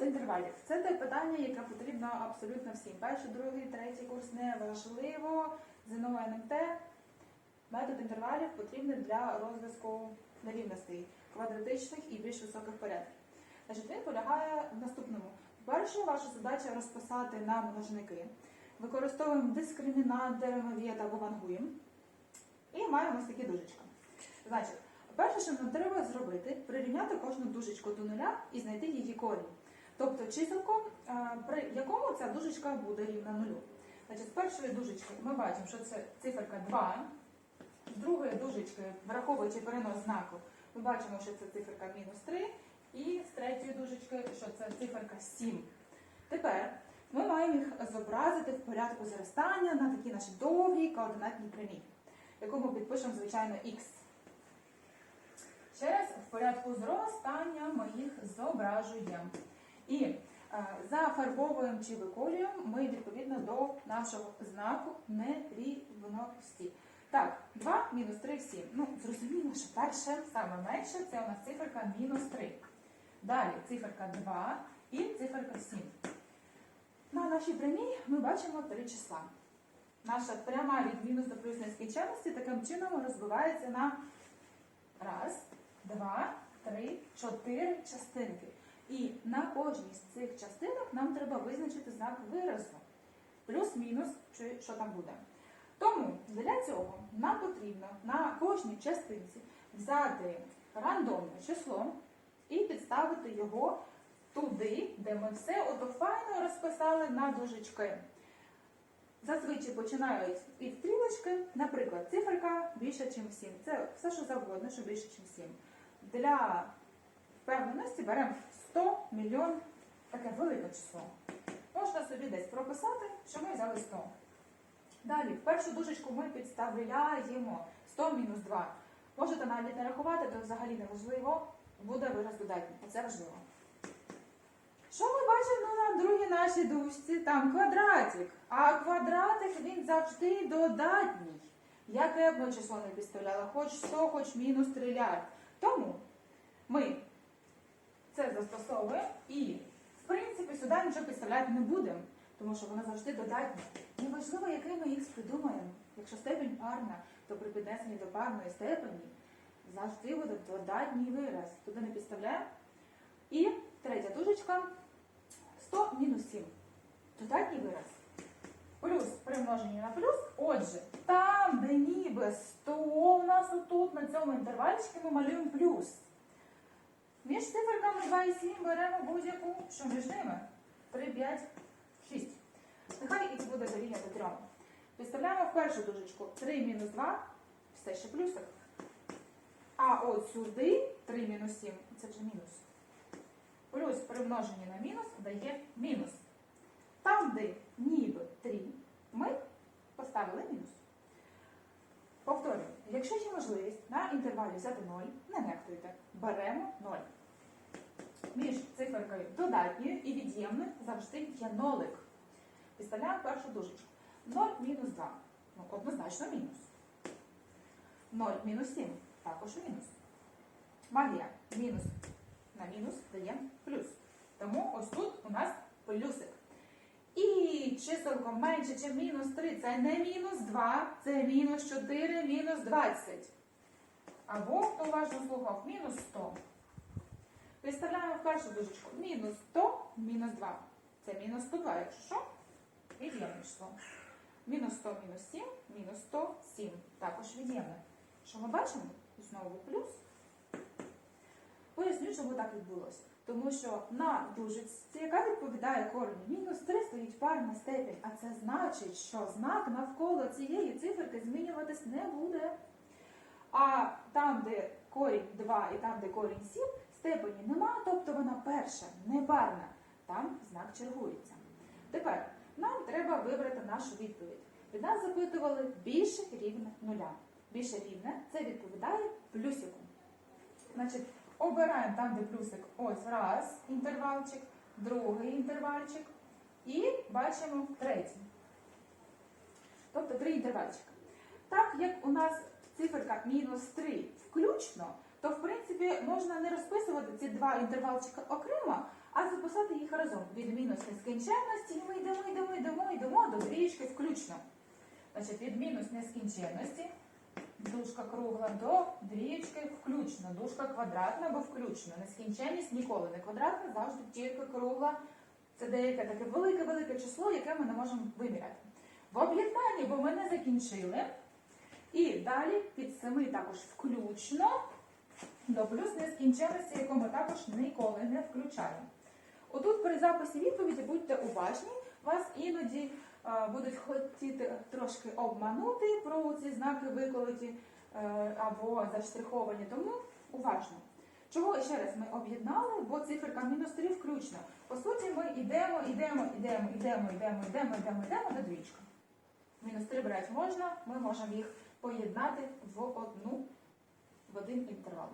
Метод інтервалів це те питання, яке потрібно абсолютно всім. Перший, другий, третій курс не важливо. ЗНО НМТ. Метод інтервалів потрібний для розв'язку нерівностей квадратичних і більш високих порядків. Значить, він полягає в наступному. Перше, ваша задача розписати на множники. Використовуємо дискримінант, деревовід або вангуємо. І маємо ось такі дужечки. Значить, перше, що нам треба зробити, прирівняти кожну дужечку до нуля і знайти її корінь. Тобто чиселько, е, при якому ця дужечка буде рівна нулю. Значить, з першої дужечки ми бачимо, що це циферка 2. З другої дужечки, враховуючи перенос знаку, ми бачимо, що це циферка мінус 3. І з третьої дужечки, що це циферка 7. Тепер ми маємо їх зобразити в порядку зростання на такі наші довгі координатні прямі, яку ми підпишемо, звичайно, х. Ще раз в порядку зростання ми їх зображуємо. І е, зафарбовуємо чи виколюємо ми відповідно до нашого знаку нерівності. Так, 2 мінус 3 в 7. Ну, зрозуміло, що перше, саме менше, це у нас циферка мінус 3. Далі циферка 2 і циферка 7. На нашій прямій ми бачимо три числа. Наша пряма від мінус до плюс нескінченності таким чином розбивається на раз, два, три, чотири частинки. І на кожній з цих частинок нам треба визначити знак виразу. Плюс-мінус, чи що там буде. Тому для цього нам потрібно на кожній частинці взяти рандомне число і підставити його туди, де ми все файно розписали на дужечки. Зазвичай починають від стрілочки, наприклад, циферка більше, ніж 7. Це все, що завгодно, що більше, ніж 7. Для впевненості беремо 100 мільйон, таке велике число. Можна собі десь прописати, що ми взяли 100. Далі, в першу дужечку ми підставляємо 100 мінус 2. Можете навіть не рахувати, то взагалі не важливо, буде вираз додатній. Оце важливо. Що ми бачимо на другій нашій дужці? Там квадратик. А квадратик він завжди додатній. Яке ми число не підставляли, хоч 100, хоч мінус трильярд. Тому ми це застосовуємо і, в принципі, сюди нічого підставляти не будемо, тому що воно завжди додатнє. Неважливо, який ми х придумаємо. Якщо степень парна, то при піднесенні до парної степені завжди буде додатній вираз. Туди не підставляємо. І третя дужечка 100 мінус 7. Додатній вираз. Плюс примноження на плюс. Отже, там, де ніби 100 у нас отут, на цьому інтервальчику ми малюємо плюс. Між циферками 2 і 7 беремо будь-яку, що між ними 3, 5, 6. Нехай х буде дорівняти 3. Підставляємо в першу дужечку 3 мінус 2, все ще плюсик. А от сюди 3 мінус 7, це вже мінус. Плюс примноження на мінус дає мінус. Там, де ніби 3, ми поставили мінус. Якщо є можливість на інтервалі взяти 0, не нехтуйте. Беремо 0. Між циферкою додатньою і від'ємною завжди є нолик. Підставляємо першу дужечку. 0 мінус 2. Ну, однозначно мінус. 0 мінус 7. Також мінус. Магія. Мінус на мінус дає плюс. Тому ось тут у нас плюсик. Чиселко менше, ніж мінус 3. Це не мінус 2, це мінус 4, мінус 20. Або, хто уважно слухав, мінус 100. Підставляємо в першу дужечку. Мінус 100, мінус 2. Це мінус 102, якщо що, від'ємне число. Мінус 100, мінус 7, мінус 100, 7. Також від'ємне. Що ми бачимо? І Знову плюс. Поясню, чому так відбулося. Тому що на дужечці, яка відповідає кореню, мінус 3 стоїть парна степень, а це значить, що знак навколо цієї циферки змінюватись не буде. А там, де корінь 2 і там, де корінь 7, степені нема, тобто вона перша, не парна. Там знак чергується. Тепер нам треба вибрати нашу відповідь. Від нас запитували більше рівне нуля. Більше рівне це відповідає плюсику. Значить, обираємо там, де плюсик ось раз інтервальчик, другий інтервальчик і бачимо третій. Тобто три інтервальчика. Так як у нас циферка мінус 3 включно, то в принципі можна не розписувати ці два інтервалчика окремо, а записати їх разом. Від мінус нескінченності і ми йдемо, йдемо, йдемо, йдемо до двічки включно. Значить, від мінус нескінченності, дужка кругла до двічки включно, дужка квадратна або включно. Нескінченність ніколи не квадратна, завжди тільки кругла. Це деяке таке велике-велике число, яке ми не можемо виміряти. В об'єднанні, бо ми не закінчили. І далі під 7 також включно до плюс нескінченності, яку ми також ніколи не включаємо. Отут при записі відповіді будьте уважні, вас іноді будуть хотіти трошки обманути про ці знаки виколоті е, або заштриховані, тому уважно. Чого ще раз ми об'єднали, бо циферка мінус 3 включно. По суті, ми йдемо, йдемо, йдемо, йдемо, йдемо, йдемо, йдемо, йдемо до двічки. Мінус 3 брати можна, ми можемо їх поєднати в одну в один інтервал.